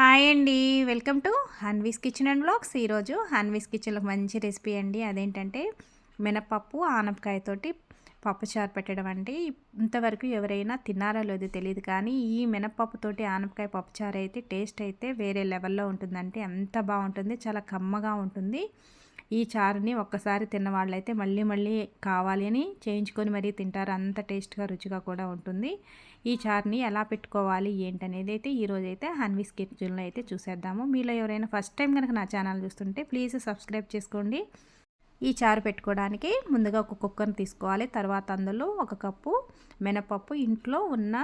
Hi అండి. Welcome to Hanvi's kitchen and blogs. ఈరోజు హన్వీస్ కిచెన్లో మంచి రెసిపీ అండి. అదేంటంటే మినపప్పు ఆనపకాయతోటి పప్పుచారు పెట్టడం అండి. ఇంతవరకు ఎవరైనా తిన్నారో లేదో తెలియదు కానీ ఈ మినపప్పుతోటి ఆనపకాయ పప్పుచారు అయితే టేస్ట్ అయితే వేరే లెవెల్లో ఉంటుందంటే అంత బాగుంటుంది చాలా కమ్మగా ఉంటుంది. ఈ చారుని ఒక్కసారి తిన్నవాళ్ళైతే మళ్ళీ మళ్ళీ కావాలి అని చేయించుకొని మరీ తింటారు. అంత టేస్ట్గా రుచిగా కూడా ఉంటుంది. ఈ చారుని ఎలా పెట్టుకోవాలి ఏంటనేది అయితే ఈరోజు అయితే హన్వీస్ కిచెన్లో అయితే చూసేద్దాము. మీలో ఎవరైనా ఫస్ట్ టైం కనుక నా ఛానల్ చూస్తుంటే ప్లీజ్ సబ్స్క్రైబ్ చేసుకోండి. ఈ చారు పెట్టుకోవడానికి ముందుగా ఒక కుక్కర్ని తీసుకోవాలి. తర్వాత అందులో ఒక కప్పు మినపప్పు. ఇంట్లో ఉన్న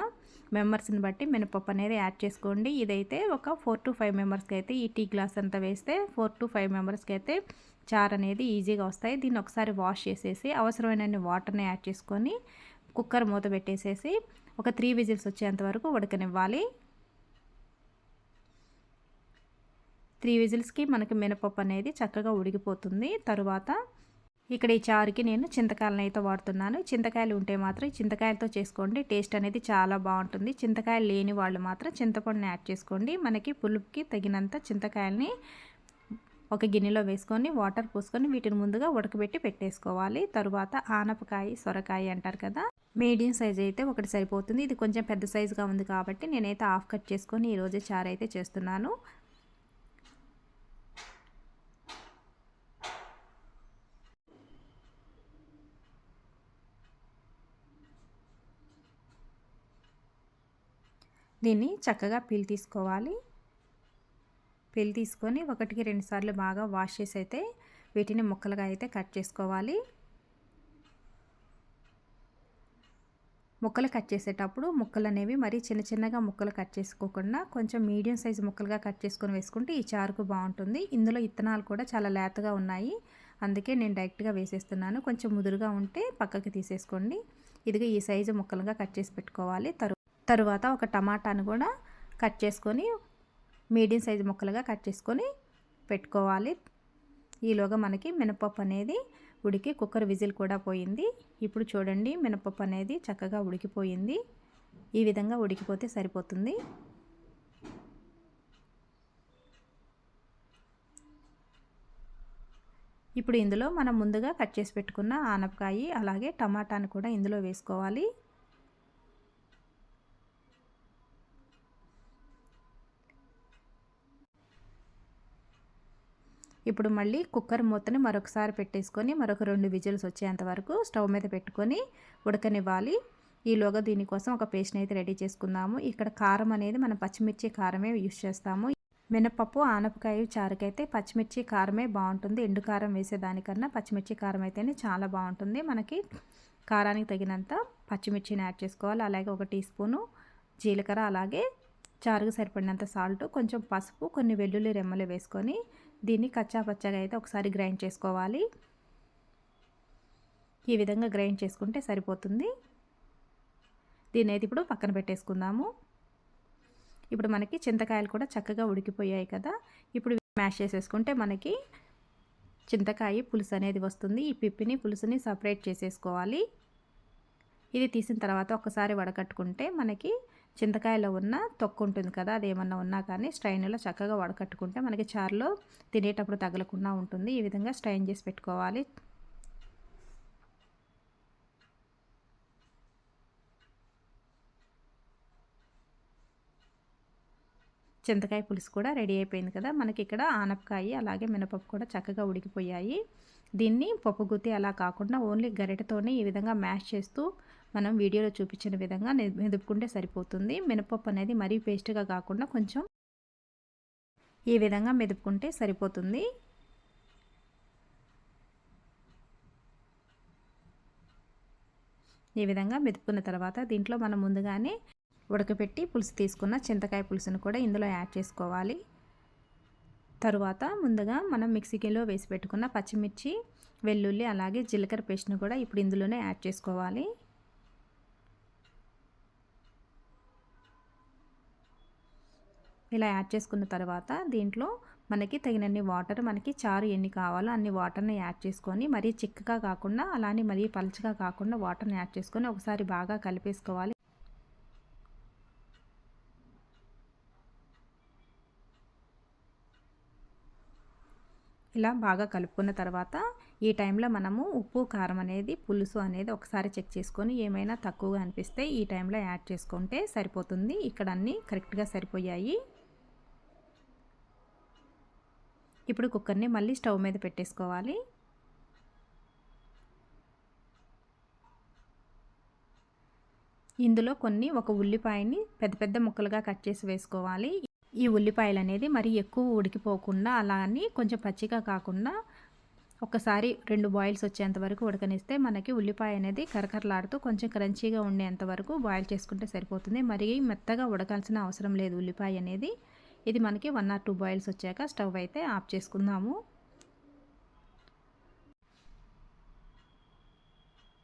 మెంబర్స్ని బట్టి మినపప్పు అనేది యాడ్ చేసుకోండి. ఇదైతే ఒక ఫోర్ టు ఫైవ్ మెంబర్స్కి అయితే ఈ టీ గ్లాస్ అంతా వేస్తే ఫోర్ టు ఫైవ్ మెంబర్స్కి అయితే చారు అనేది ఈజీగా వస్తాయి. దీన్ని ఒకసారి వాష్ చేసేసి అవసరమైన వాటర్ని యాడ్ చేసుకొని కుక్కర్ మూత పెట్టేసేసి ఒక త్రీ విజిల్స్ వచ్చేంత వరకు ఉడకనివ్వాలి. త్రీ విజిల్స్కి మనకి మినపప్పు అనేది చక్కగా ఉడికిపోతుంది. తరువాత ఇక్కడ ఈ చారుకి నేను చింతకాయలను అయితే వాడుతున్నాను. చింతకాయలు ఉంటే మాత్రం చింతకాయలతో చేసుకోండి. టేస్ట్ అనేది చాలా బాగుంటుంది. చింతకాయలు లేని వాళ్ళు మాత్రం చింతపండుని యాడ్ చేసుకోండి. మనకి పులుపుకి తగినంత చింతకాయలని ఒక గిన్నెలో వేసుకొని వాటర్ పోసుకొని వీటిని ముందుగా ఉడకబెట్టి పెట్టేసుకోవాలి. తరువాత ఆనపకాయ సొరకాయ అంటారు కదా మీడియం సైజ్ అయితే ఒకటి సరిపోతుంది. ఇది కొంచెం పెద్ద సైజుగా ఉంది కాబట్టి నేనైతే హాఫ్ కట్ చేసుకొని ఈరోజే చారు అయితే చేస్తున్నాను. దీన్ని చక్కగా పీల్ తీసుకోవాలి. పీల్ తీసుకొని ఒకటికి రెండు సార్లు బాగా వాష్ చేసి అయితే వీటిని ముక్కలుగా అయితే కట్ చేసుకోవాలి. ముక్కలు కట్ చేసేటప్పుడు ముక్కలు అనేవి మరీ చిన్న చిన్నగా ముక్కలు కట్ చేసుకోకుండా కొంచెం మీడియం సైజు ముక్కలుగా కట్ చేసుకొని వేసుకుంటే ఈ చారుకు బాగుంటుంది. ఇందులో ఇత్తనాలు కూడా చాలా లేతగా ఉన్నాయి. అందుకే నేను డైరెక్ట్గా వేసేస్తున్నాను. కొంచెం ముదురుగా ఉంటే పక్కకి తీసేసుకోండి. ఇదిగా ఈ సైజు ముక్కలుగా కట్ చేసి పెట్టుకోవాలి. తరు తరువాత ఒక టమాటాను కూడా కట్ చేసుకొని మీడియం సైజు ముక్కలుగా కట్ చేసుకొని పెట్టుకోవాలి. ఈలోగా మనకి మినపప్పు అనేది ఉడికి కుక్కర్ విజిల్ కూడా పోయింది. ఇప్పుడు చూడండి మినపప్పు అనేది చక్కగా ఉడికిపోయింది. ఈ విధంగా ఉడికిపోతే సరిపోతుంది. ఇప్పుడు ఇందులో మనం ముందుగా కట్ చేసి పెట్టుకున్న ఆనపకాయి అలాగే టమాటాను కూడా ఇందులో వేసుకోవాలి. ఇప్పుడు మళ్ళీ కుక్కర్ మూతని మరొకసారి పెట్టేసుకొని మరొక రెండు విజిల్స్ వచ్చేంత వరకు స్టవ్ మీద పెట్టుకొని ఉడకనివ్వాలి. ఈలోగా దీనికోసం ఒక పేస్ట్ని అయితే రెడీ చేసుకుందాము. ఇక్కడ కారం అనేది మనం పచ్చిమిర్చి కారమే యూస్ చేస్తాము. మినపప్పు ఆనపకాయ చారుకైతే పచ్చిమిర్చి కారమే బాగుంటుంది. ఎండు కారం వేసేదానికన్నా పచ్చిమిర్చి కారం అయితేనే చాలా బాగుంటుంది. మనకి కారానికి తగినంత పచ్చిమిర్చిని యాడ్ చేసుకోవాలి. అలాగే ఒక టీ స్పూను జీలకర్ర అలాగే చారుకు సరిపడినంత సాల్ట్ కొంచెం పసుపు కొన్ని వెల్లుల్లి రెమ్మలు వేసుకొని దీన్ని కచ్చాపచ్చగా అయితే ఒకసారి గ్రైండ్ చేసుకోవాలి. ఈ విధంగా గ్రైండ్ చేసుకుంటే సరిపోతుంది. దీన్ని అయితే ఇప్పుడు పక్కన పెట్టేసుకుందాము. ఇప్పుడు మనకి చింతకాయలు కూడా చక్కగా ఉడికిపోయాయి కదా. ఇప్పుడు మ్యాష్ చేసేసుకుంటే మనకి చింతకాయ పులుసు అనేది వస్తుంది. ఈ పిప్పిని పులుసుని సపరేట్ చేసేసుకోవాలి. ఇది తీసిన తర్వాత ఒకసారి వడకట్టుకుంటే మనకి చింతకాయలో ఉన్న తొక్కు ఉంటుంది కదా అది ఏమన్నా ఉన్నా కానీ స్ట్రైన్లో చక్కగా వడకట్టుకుంటే మనకి చారులో తినేటప్పుడు తగలకుండా ఉంటుంది. ఈ విధంగా స్ట్రైన్ చేసి పెట్టుకోవాలి. చింతకాయ పులుసు కూడా రెడీ అయిపోయింది కదా మనకి ఇక్కడ ఆనపకాయ అలాగే మినపప్పు కూడా చక్కగా ఉడికిపోయాయి. దీన్ని పప్పు గుత్తి అలా కాకుండా ఓన్లీ గరిటతోనే ఈ విధంగా మ్యాష్ చేస్తూ మనం వీడియోలో చూపించిన విధంగా మెదుపుకుంటే సరిపోతుంది. మినపప్పు అనేది మరీ పేస్ట్గా కాకుండా కొంచెం ఈ విధంగా మెదుపుకుంటే సరిపోతుంది. ఈ విధంగా మెదుపుకున్న తర్వాత దీంట్లో మనం ముందుగానే ఉడకపెట్టి పులుసు తీసుకున్న చింతకాయ పులుసును కూడా ఇందులో యాడ్ చేసుకోవాలి. తరువాత ముందుగా మనం మిక్సీకిలో వేసి పెట్టుకున్న పచ్చిమిర్చి వెల్లుల్లి అలాగే జీలకర్ర పేస్ట్ను కూడా ఇప్పుడు ఇందులోనే యాడ్ చేసుకోవాలి. ఇలా యాడ్ చేసుకున్న తర్వాత దీంట్లో మనకి తగినన్ని వాటర్ మనకి చారు ఎన్ని కావాలో అన్ని వాటర్ని యాడ్ చేసుకొని మరీ చిక్కగా కాకుండా అలానే మరీ పలుచగా కాకుండా వాటర్ని యాడ్ చేసుకొని ఒకసారి బాగా కలిపేసుకోవాలి. ఇలా బాగా కలుపుకున్న తర్వాత ఈ టైంలో మనము ఉప్పు కారం అనేది పులుసు అనేది ఒకసారి చెక్ చేసుకొని ఏమైనా తక్కువగా అనిపిస్తే ఈ టైంలో యాడ్ చేసుకుంటే సరిపోతుంది. ఇక్కడ అన్నీ కరెక్ట్గా సరిపోయాయి. ఇప్పుడు కుక్కర్ని మళ్ళీ స్టవ్ మీద పెట్టేసుకోవాలి. ఇందులో కొన్ని ఒక ఉల్లిపాయని పెద్ద పెద్ద ముక్కలుగా కట్ చేసి వేసుకోవాలి. ఈ ఉల్లిపాయలు అనేది మరి ఎక్కువ ఉడికిపోకుండా అలా అని కొంచెం పచ్చిగా కాకుండా ఒకసారి రెండు బాయిల్స్ వచ్చేంత వరకు ఉడకనిస్తే మనకి ఉల్లిపాయ అనేది కరకరలాడుతూ కొంచెం క్రంచీగా ఉండేంత వరకు బాయిల్ చేసుకుంటే సరిపోతుంది. మరి మెత్తగా ఉడకాల్సిన అవసరం లేదు ఉల్లిపాయ అనేది. ఇది మనకి వన్ ఆర్ టూ బాయిల్స్ వచ్చాక స్టవ్ అయితే ఆఫ్ చేసుకుందాము.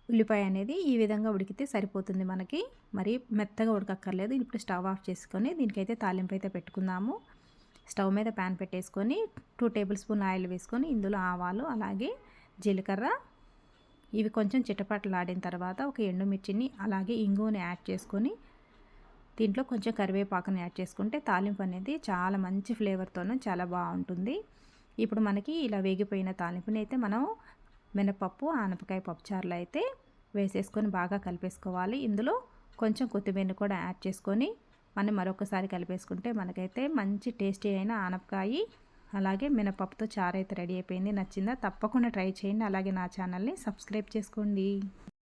ఉల్లిపాయ అనేది ఈ విధంగా ఉడికితే సరిపోతుంది మనకి. మరి మెత్తగా ఉడకక్కర్లేదు. ఇప్పుడు స్టవ్ ఆఫ్ చేసుకొని దీనికైతే తాలింపు అయితే పెట్టుకుందాము. స్టవ్ మీద ప్యాన్ పెట్టేసుకొని టూ టేబుల్ స్పూన్ ఆయిల్ వేసుకొని ఇందులో ఆవాలు అలాగే జీలకర్ర. ఇవి కొంచెం చిటపటలాడిన తర్వాత ఒక ఎండుమిర్చిని అలాగే ఇంగువని యాడ్ చేసుకొని దీంట్లో కొంచెం కరివేపాకుని యాడ్ చేసుకుంటే తాలింపు అనేది చాలా మంచి ఫ్లేవర్తోనూ చాలా బాగుంటుంది. ఇప్పుడు మనకి ఇలా వేగిపోయిన తాలింపుని అయితే మనం మినపప్పు ఆనపకాయ పప్పుచారులు అయితే వేసేసుకొని బాగా కలిపేసుకోవాలి. ఇందులో కొంచెం కొత్తిమీర కూడా యాడ్ చేసుకొని మనం మరొకసారి కలిపేసుకుంటే మనకైతే మంచి టేస్టీ అయిన ఆనపకాయ అలాగే మినపప్పుతో చారు అయితే రెడీ అయిపోయింది. నచ్చిందా తప్పకుండా ట్రై చేయండి. అలాగే నా ఛానల్ని సబ్స్క్రైబ్ చేసుకోండి.